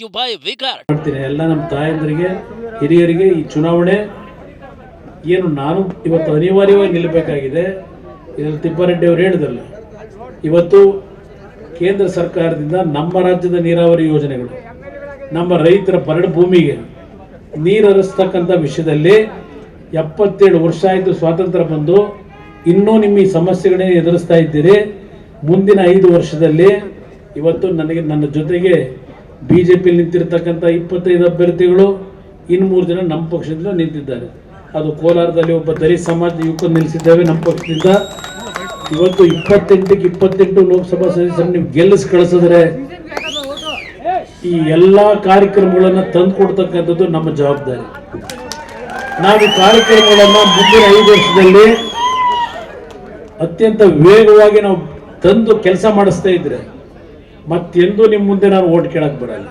You by ಎಲ್ಲ ನಮ್ಮ ತಾಯಂದ್ರಿಗೆ, ಹಿರಿಯರಿಗೆ ಈ ಚುನಾವಣೆ ಏನು ನಾನು ಇವತ್ತು ಅನಿವಾರ್ಯವಾಗಿ ನಿಲ್ಲಬೇಕಾಗಿದೆ. ಇದರಲ್ಲಿ ತಿಪ್ಪಾರೆಡ್ಡಿ ಅವರು ಹೇಳಿದಲ್ಲ ಇವತ್ತು ಕೇಂದ್ರ ಸರ್ಕಾರದಿಂದ ನಮ್ಮ ರಾಜ್ಯದ ನೀರಾವರಿ ಯೋಜನೆಗಳು, ನಮ್ಮ ರೈತರ ಬರಡು ಭೂಮಿಗೆ ನೀರು ಹರಿಸ್ತಕ್ಕಂಥ ವಿಷಯದಲ್ಲಿ ಎಪ್ಪತ್ತೇಳು ವರ್ಷ ಆಯಿತು ಸ್ವಾತಂತ್ರ್ಯ ಬಂದು, ಇನ್ನೂ ನಿಮ್ಮ ಈ ಸಮಸ್ಯೆಗಳೇ ಎದುರಿಸ್ತಾ ಇದ್ದೀರಿ. ಮುಂದಿನ ಐದು ವರ್ಷದಲ್ಲಿ ಇವತ್ತು ನನಗೆ, ನನ್ನ ಜೊತೆಗೆ ಬಿ ಜೆ ಪಿಯಲ್ಲಿ ನಿಂತಿರ್ತಕ್ಕಂಥ ಇಪ್ಪತ್ತೈದು ಅಭ್ಯರ್ಥಿಗಳು ಇನ್ನು ಮೂರು ಜನ ನಮ್ಮ ಪಕ್ಷದಿಂದ ನಿಂತಿದ್ದಾರೆ. ಅದು ಕೋಲಾರದಲ್ಲಿ ಒಬ್ಬ ದಲಿತ ಸಮಾಜ ಯುವಕರು ನಿಲ್ಲಿಸಿದ್ದೇವೆ ನಮ್ಮ ಪಕ್ಷದಿಂದ. ಇವತ್ತು ಇಪ್ಪತ್ತೆಂಟಕ್ಕೆ ಇಪ್ಪತ್ತೆಂಟು ಲೋಕಸಭಾ ಸದಸ್ಯರು ನೀವು ಗೆಲ್ಲಿಸಿ ಕಳಿಸಿದ್ರೆ ಈ ಎಲ್ಲ ಕಾರ್ಯಕ್ರಮಗಳನ್ನು ತಂದು ಕೊಡ್ತಕ್ಕಂಥದ್ದು ನಮ್ಮ ಜವಾಬ್ದಾರಿ. ನಾವು ಕಾರ್ಯಕ್ರಮಗಳನ್ನು ಮುಂದಿನ ಐದು ವರ್ಷದಲ್ಲಿ ಅತ್ಯಂತ ವೇಗವಾಗಿ ನಾವು ತಂದು ಕೆಲಸ ಮಾಡಿಸ್ತಾ ಇದ್ರೆ ಮತ್ತೆಂದೂ ನಿಮ್ಮ ಮುಂದೆ ನಾನು ಓಟ್ ಕೇಳಕ್ಕೆ ಬರಲ್ಲ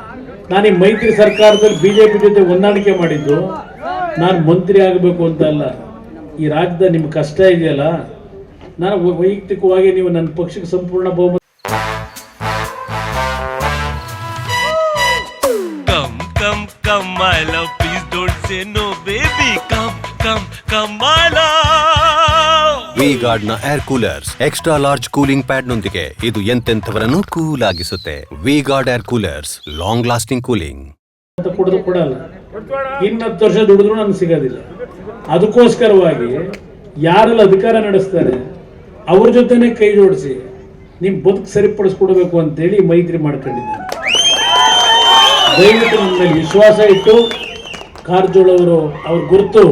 ನಾನು ಈ ಮೈತ್ರಿ ಸರ್ಕಾರದಲ್ಲಿ ಬಿಜೆಪಿ ಜೊತೆ ಹೊಂದಾಣಿಕೆ ಮಾಡಿದ್ದು ನಾನು ಮಂತ್ರಿ ಆಗಬೇಕು ಅಂತ ಅಲ್ಲ ಈ ರಾಜ್ಯದ ನಿಮ್ಗೆ ಕಷ್ಟ ಇದೆಯಲ್ಲ ನಾನು ವೈಯಕ್ತಿಕವಾಗಿ ನೀವು ನನ್ನ ಪಕ್ಷಕ್ಕೆ ಸಂಪೂರ್ಣ ಬಹುಮತ come no Please don't say no, baby. Come, come, love. V ಗಾರ್ಡ್ನ air coolers extra large cooling pad ನೊಂದಿಗೆ ಇದು ಎಂತೆಂಥವರನ್ನು cool ಆಗಿಸುತ್ತೆ. V guard air coolers long lasting cooling ಅಂತ ಕೊಡೋದು ಕೊಡಲ್ಲ ಇನ್ನು ಹತ್ತು ವರ್ಷ ದುಡಿದ್ರು ನನಗೆ ಸಿಗೋದಿಲ್ಲ. ಅದಕ್ಕೋಸ್ಕರವಾಗಿ ಯಾರೆಲ್ಲ ಅಧಿಕಾರ ನಡೆಸ್ತಾರೆ, ಅವ್ರ ಜೊತೆನೆ ಕೈ ಜೋಡಿಸಿ ನಿಮ್ಮ ಬದುಕು ಸರಿಪಡಿಸ್ಕೊಡ್ಬೇಕು ಅಂತೇಳಿ ಮೈತ್ರಿ ಮಾಡ್ಕೊಂಡಿದ್ದೀನಿ ದಯವಿಟ್ಟು ನನ್ನ ವಿಶ್ವಾಸ ಇಟ್ಟು ಕಾರ್ಜೋಳವರು ಅವ್ರ ಗುರುತು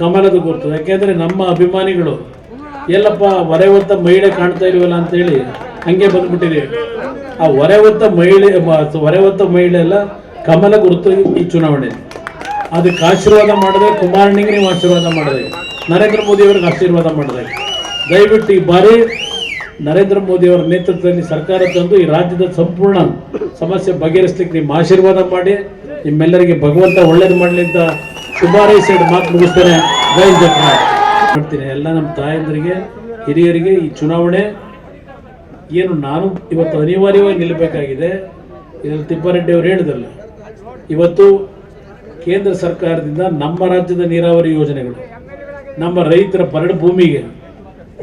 ಕಮಲದ ಗುರುತು. ಯಾಕೆಂದ್ರೆ ನಮ್ಮ ಅಭಿಮಾನಿಗಳು, ಎಲ್ಲಪ್ಪ ಹೊರೆ ಹೊತ್ತ ಮಹಿಳೆ ಕಾಣ್ತಾ ಇಲ್ವಲ್ಲ ಅಂತೇಳಿ ಹಂಗೆ ಬಂದ್ಬಿಟ್ಟಿದೀವಿ ಆ ಹೊರೆ ಹೊತ್ತ ಮಹಿಳೆ ಹೊರೆ ಹೊತ್ತ ಮಹಿಳೆ ಎಲ್ಲ ಕಮಲ ಗುರುತು ಈ ಚುನಾವಣೆ. ಅದಕ್ಕೆ ಆಶೀರ್ವಾದ ಮಾಡಿದ್ರೆ ಕುಮಾರನಿಗೆ ನೀವು ಆಶೀರ್ವಾದ ಮಾಡಿದೆ. ನರೇಂದ್ರ ಮೋದಿ ಅವ್ರಿಗೆ ಆಶೀರ್ವಾದ ಮಾಡಿದೆ. ದಯವಿಟ್ಟು ಈ ಬಾರಿ ನರೇಂದ್ರ ಮೋದಿ ಅವರ ನೇತೃತ್ವದಲ್ಲಿ ಸರ್ಕಾರ ತಂದು ಈ ರಾಜ್ಯದ ಸಂಪೂರ್ಣ ಸಮಸ್ಯೆ ಬಗೆಹರಿಸ್ಲಿಕ್ಕೆ ನಿಮ್ಮ ಆಶೀರ್ವಾದ ಮಾಡಿ, ನಿಮ್ಮೆಲ್ಲರಿಗೆ ಭಗವಂತ ಒಳ್ಳೇದು ಮಾಡಲಿ ಅಂತ ಶುಭಾರೈಸಿ ಸೈಡ್ ಮಾತು ಮುಗಿಸ್ತೇನೆ ಮಾಡ್ತೀನಿ ಎಲ್ಲ ನಮ್ಮ ತಾಯಂದ್ರಿಗೆ, ಹಿರಿಯರಿಗೆ ಈ ಚುನಾವಣೆ ಏನು ನಾನು ಇವತ್ತು ಅನಿವಾರ್ಯವಾಗಿ ನಿಲ್ಲಬೇಕಾಗಿದೆ. ಇದರಲ್ಲಿ ತಿಪ್ಪಾರೆಡ್ಡಿ ಅವರು ಹೇಳಿದಲ್ಲ ಇವತ್ತು ಕೇಂದ್ರ ಸರ್ಕಾರದಿಂದ ನಮ್ಮ ರಾಜ್ಯದ ನೀರಾವರಿ ಯೋಜನೆಗಳು, ನಮ್ಮ ರೈತರ ಬರಡು ಭೂಮಿಗೆ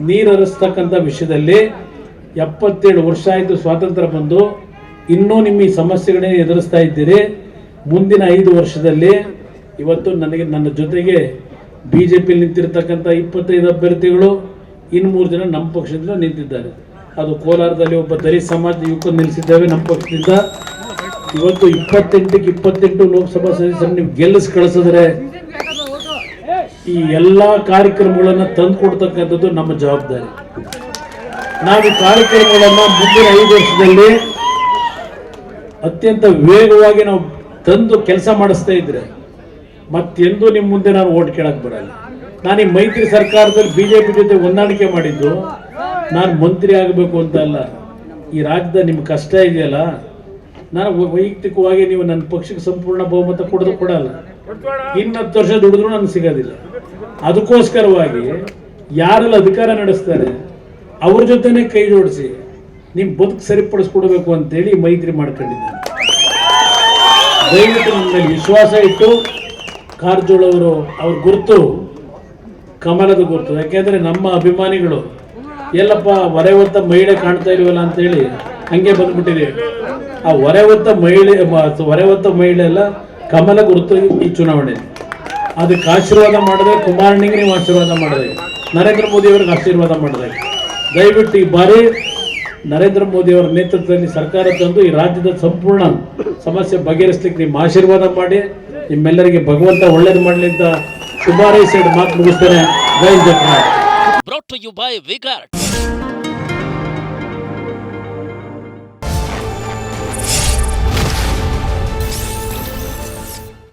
ನೀರು ಹರಿಸ್ತಕ್ಕಂಥ ವಿಷಯದಲ್ಲಿ ಎಪ್ಪತ್ತೇಳು ವರ್ಷ ಆಯಿತು ಸ್ವಾತಂತ್ರ್ಯ ಬಂದು, ಇನ್ನೂ ನಿಮ್ಮ ಈ ಸಮಸ್ಯೆಗಳೇ ಎದುರಿಸ್ತಾ ಇದ್ದೀರಿ. ಮುಂದಿನ ಐದು ವರ್ಷದಲ್ಲಿ ಇವತ್ತು ನನಗೆ ನನ್ನ ಜೊತೆಗೆ ಬಿ ಜೆ ಪಿಲಿ ನಿಂತಿರ್ತಕ್ಕಂಥ ಇಪ್ಪತ್ತೈದು ಅಭ್ಯರ್ಥಿಗಳು ಇನ್ನು ಮೂರು ಜನ ನಮ್ಮ ಪಕ್ಷದಿಂದ ನಿಂತಿದ್ದಾರೆ. ಅದು ಕೋಲಾರದಲ್ಲಿ ಒಬ್ಬ ದಲಿತ ಸಮಾಜ ಯುವಕರು ನಿಲ್ಲಿಸಿದ್ದೇವೆ ನಮ್ಮ ಪಕ್ಷದಿಂದ. ಇವತ್ತು ಇಪ್ಪತ್ತೆಂಟಕ್ಕೆ ಇಪ್ಪತ್ತೆಂಟು ಲೋಕಸಭಾ ಸದಸ್ಯರು ನೀವು ಗೆಲ್ಲಿಸಿ ಕಳಿಸಿದ್ರೆ ಈ ಎಲ್ಲ ಕಾರ್ಯಕ್ರಮಗಳನ್ನು ತಂದು ಕೊಡ್ತಕ್ಕಂಥದ್ದು ನಮ್ಮ ಜವಾಬ್ದಾರಿ. ನಾವು ಈ ಕಾರ್ಯಕ್ರಮಗಳನ್ನು ಮುಂದಿನ ಐದು ವರ್ಷದಲ್ಲಿ ಅತ್ಯಂತ ವೇಗವಾಗಿ ನಾವು ತಂದು ಕೆಲಸ ಮಾಡಿಸ್ತಾ ಇದ್ರೆ ಮತ್ತೆಂದೂ ನಿಮ್ಮ ಮುಂದೆ ನಾನು ಓಟ್ ಕೇಳಕ್ ಬರಲ್ಲ. ನಾನು ಈ ಮೈತ್ರಿ ಸರ್ಕಾರದಲ್ಲಿ ಬಿಜೆಪಿ ಜೊತೆ ಹೊಂದಾಣಿಕೆ ಮಾಡಿದ್ದು, ನಾನು ಮಂತ್ರಿ ಆಗಬೇಕು ಅಂತ ಅಲ್ಲ. ಈ ರಾಜ್ಯದ ನಿಮ್ಮ ಕಷ್ಟ ಇದೆಯಲ್ಲ? ನಾನು ವೈಯಕ್ತಿಕವಾಗಿ ನೀವು ನನ್ನ ಪಕ್ಷಕ್ಕೆ ಸಂಪೂರ್ಣ ಬಹುಮತ ಕೊಡೋದು ಕೊಡಲ್ಲ. ಇನ್ನು ಹತ್ತು ವರ್ಷ ದುಡಿದ್ರು ನನಗೆ ಸಿಗೋದಿಲ್ಲ. ಅದಕ್ಕೋಸ್ಕರವಾಗಿ ಯಾರೆಲ್ಲ ಅಧಿಕಾರ ನಡೆಸ್ತಾರೆ, ಅವ್ರ ಜೊತೆನೆ ಕೈ ಜೋಡಿಸಿ ನಿಮ್ಮ ಬದುಕು ಸರಿಪಡಿಸ್ಕೊಡ್ಬೇಕು ಅಂತೇಳಿ ಮೈತ್ರಿ ಮಾಡ್ಕೊಂಡಿದ್ದೀನಿ. ದಯವಿಟ್ಟು ನನ್ನ ವಿಶ್ವಾಸ ಇಟ್ಟು ಕಾರಜೋಳ ಅವರು ಗುರುತು ಕಮಲದ ಗುರುತು. ಯಾಕೆಂದ್ರೆ ನಮ್ಮ ಅಭಿಮಾನಿಗಳು, ಎಲ್ಲಪ್ಪ ಹೊರೆ ಹೊತ್ತ ಮಹಿಳೆ ಕಾಣ್ತಾ ಇಲ್ವಲ್ಲ ಅಂತೇಳಿ ಹಂಗೆ ಬಂದ್ಬಿಟ್ಟಿದ್ದೀವಿ ಆ ಹೊರೆ ಹೊತ್ತ ಮಹಿಳೆ ಹೊರೆ ಹೊತ್ತ ಮಹಿಳೆ ಎಲ್ಲ ಕಮಲ ಗುರುತು ಈ ಚುನಾವಣೆ. ಅದಕ್ಕೆ ಆಶೀರ್ವಾದ ಮಾಡಿದ್ರೆ ಕುಮಾರನಿಗೆ ನೀವು ಆಶೀರ್ವಾದ ಮಾಡಿದೆ ನರೇಂದ್ರ ಮೋದಿ ಅವ್ರಿಗೆ ಆಶೀರ್ವಾದ ಮಾಡಿದೆ ದಯವಿಟ್ಟು ಈ ಬಾರಿ ನರೇಂದ್ರ ಮೋದಿ ಅವರ ನೇತೃತ್ವದಲ್ಲಿ ಸರ್ಕಾರ ತಂದು ಈ ರಾಜ್ಯದ ಸಂಪೂರ್ಣ ಸಮಸ್ಯೆ ಬಗೆಹರಿಸ್ಲಿಕ್ಕೆ ನಿಮ್ಮ ಆಶೀರ್ವಾದ ಮಾಡಿ. ನಿಮ್ಮೆಲ್ಲರಿಗೆ ಭಗವಂತ ಒಳ್ಳೇದು ಮಾಡಲಿ ಅಂತ ಶುಭಾರೈಸಿ ಮಾತು ಮುಗಿಸ್ತೇನೆ ಜೈ Jagannath brought you by Vigard.